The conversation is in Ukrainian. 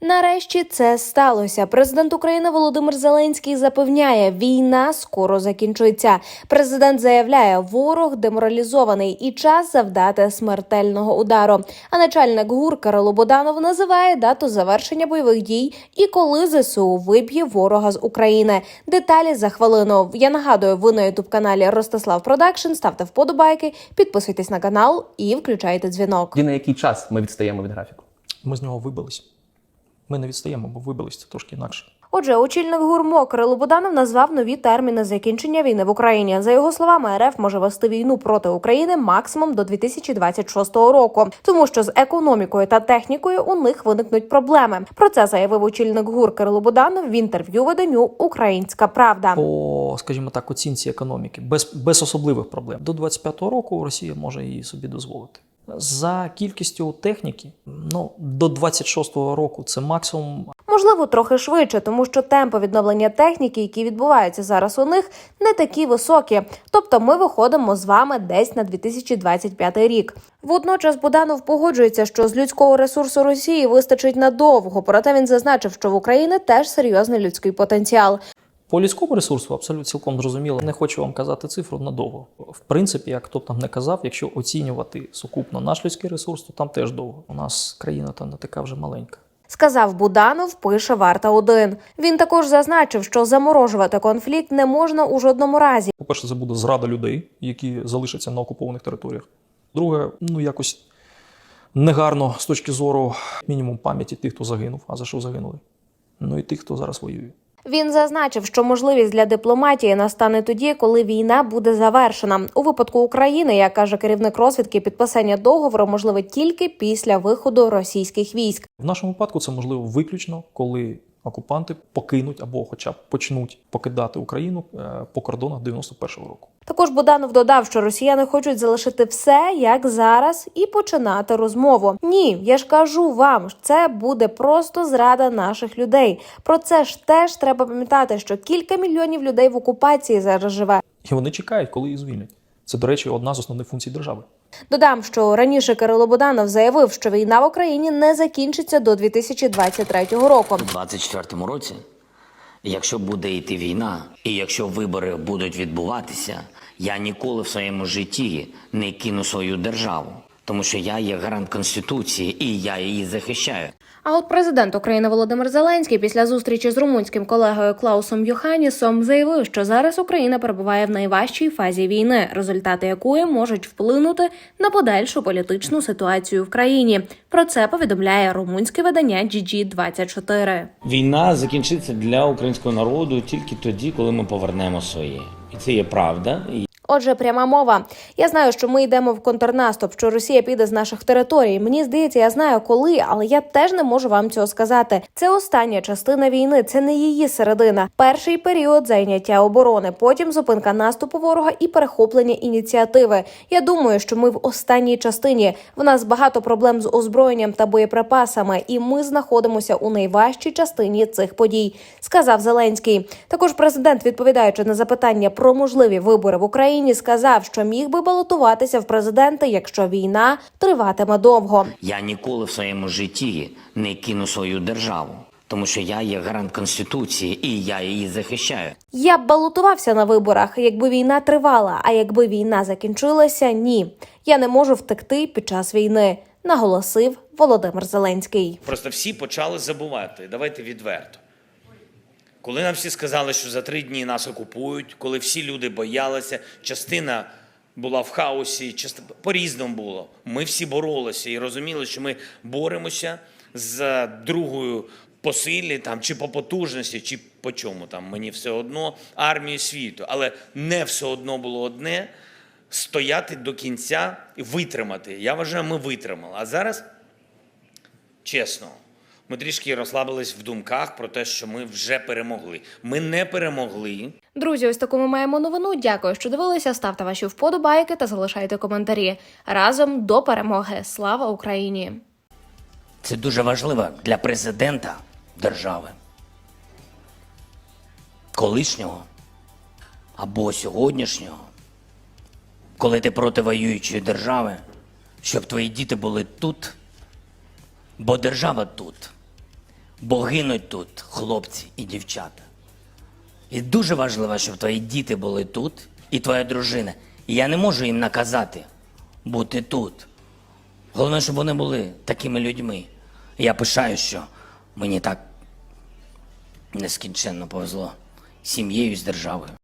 Нарешті це сталося. Президент України Володимир Зеленський запевняє, війна скоро закінчиться. Президент заявляє, ворог деморалізований і час завдати смертельного удару. А начальник ГУР Кирило Боданов називає дату завершення бойових дій і коли ЗСУ виб'є ворога з України. Деталі за хвилину. Я нагадую, ви на ютуб каналі Ростислав Продакшн. Ставте вподобайки, підписуйтесь на канал і включайте дзвінок. І на який час ми відстаємо від графіку? Ми з нього вибилися. Ми не відстаємо, бо вибилися трошки інакше. Отже, очільник гурмо Кирило Буданов назвав нові терміни закінчення війни в Україні. За його словами, РФ може вести війну проти України максимум до 2026 року, тому що з економікою та технікою у них виникнуть проблеми. Про це заявив очільник ГУР Кирило Буданов в інтерв'ю виданню Українська Правда. По, скажімо так, оцінці економіки, без, без особливих проблем. До 25-го року Росія може її собі дозволити. За кількістю техніки, ну до 26-го року це максимум Можливо, трохи швидше, тому що темпи відновлення техніки, які відбуваються зараз у них, не такі високі. Тобто, ми виходимо з вами десь на 2025 рік. Водночас Буданов погоджується, що з людського ресурсу Росії вистачить надовго. Проте він зазначив, що в Україні теж серйозний людський потенціал. По людському ресурсу абсолютно цілком зрозуміло. Не хочу вам казати цифру надовго. В принципі, як хто б там не казав, якщо оцінювати сукупно наш людський ресурс, то там теж довго. У нас країна та не така вже маленька. Сказав Буданов, пише Варта 1 Він також зазначив, що заморожувати конфлікт не можна у жодному разі. По-перше, це буде зрада людей, які залишаться на окупованих територіях. Друге, ну якось негарно з точки зору мінімум пам'яті тих, хто загинув, а за що загинули. Ну і тих, хто зараз воює. Він зазначив, що можливість для дипломатії настане тоді, коли війна буде завершена. У випадку України, як каже керівник розвідки, підписання договору можливе тільки після виходу російських військ. В нашому випадку це можливо виключно, коли окупанти покинуть або, хоча б почнуть покидати Україну е, по кордонах 91-го року. Також Буданов додав, що росіяни хочуть залишити все як зараз і починати розмову. Ні, я ж кажу вам, це буде просто зрада наших людей. Про це ж теж треба пам'ятати, що кілька мільйонів людей в окупації зараз живе. І вони чекають, коли їх звільнять. Це, до речі, одна з основних функцій держави. Додам, що раніше Кирило Буданов заявив, що війна в Україні не закінчиться до 2023 року. У 24-му році, якщо буде йти війна, і якщо вибори будуть відбуватися, я ніколи в своєму житті не кину свою державу, тому що я є гарант конституції і я її захищаю. А от президент України Володимир Зеленський після зустрічі з румунським колегою Клаусом Йоханісом заявив, що зараз Україна перебуває в найважчій фазі війни, результати якої можуть вплинути на подальшу політичну ситуацію в країні. Про це повідомляє румунське видання GG24. Війна закінчиться для українського народу тільки тоді, коли ми повернемо своє, і це є правда. Отже, пряма мова. Я знаю, що ми йдемо в контрнаступ, що Росія піде з наших територій. Мені здається, я знаю коли, але я теж не можу вам цього сказати. Це остання частина війни, це не її середина. Перший період зайняття оборони, потім зупинка наступу ворога і перехоплення ініціативи. Я думаю, що ми в останній частині. В нас багато проблем з озброєнням та боєприпасами, і ми знаходимося у найважчій частині цих подій, сказав Зеленський. Також президент, відповідаючи на запитання про можливі вибори в Україні, сказав, що міг би балотуватися в президенти, якщо війна триватиме довго. Я ніколи в своєму житті не кину свою державу, тому що я є гарант конституції і я її захищаю. Я б балотувався на виборах, якби війна тривала. А якби війна закінчилася, ні. Я не можу втекти під час війни, наголосив Володимир Зеленський. Просто всі почали забувати. Давайте відверто. Коли нам всі сказали, що за три дні нас окупують, коли всі люди боялися, частина була в хаосі, частина по-різному було. Ми всі боролися і розуміли, що ми боремося з другою по силі там, чи по потужності, чи по чому там. Мені все одно армію світу. Але не все одно було одне стояти до кінця і витримати. Я вважаю, ми витримали. А зараз чесно, ми трішки розслабились в думках про те, що ми вже перемогли. Ми не перемогли. Друзі, ось таку ми маємо новину. Дякую, що дивилися. Ставте ваші вподобайки та залишайте коментарі. Разом до перемоги. Слава Україні! Це дуже важливо для президента держави. Колишнього або сьогоднішнього, коли ти проти воюючої держави, щоб твої діти були тут, бо держава тут. Бо гинуть тут хлопці і дівчата. І дуже важливо, щоб твої діти були тут і твоя дружина. І я не можу їм наказати бути тут. Головне, щоб вони були такими людьми. Я пишаю, що мені так нескінченно повезло сім'єю з державою.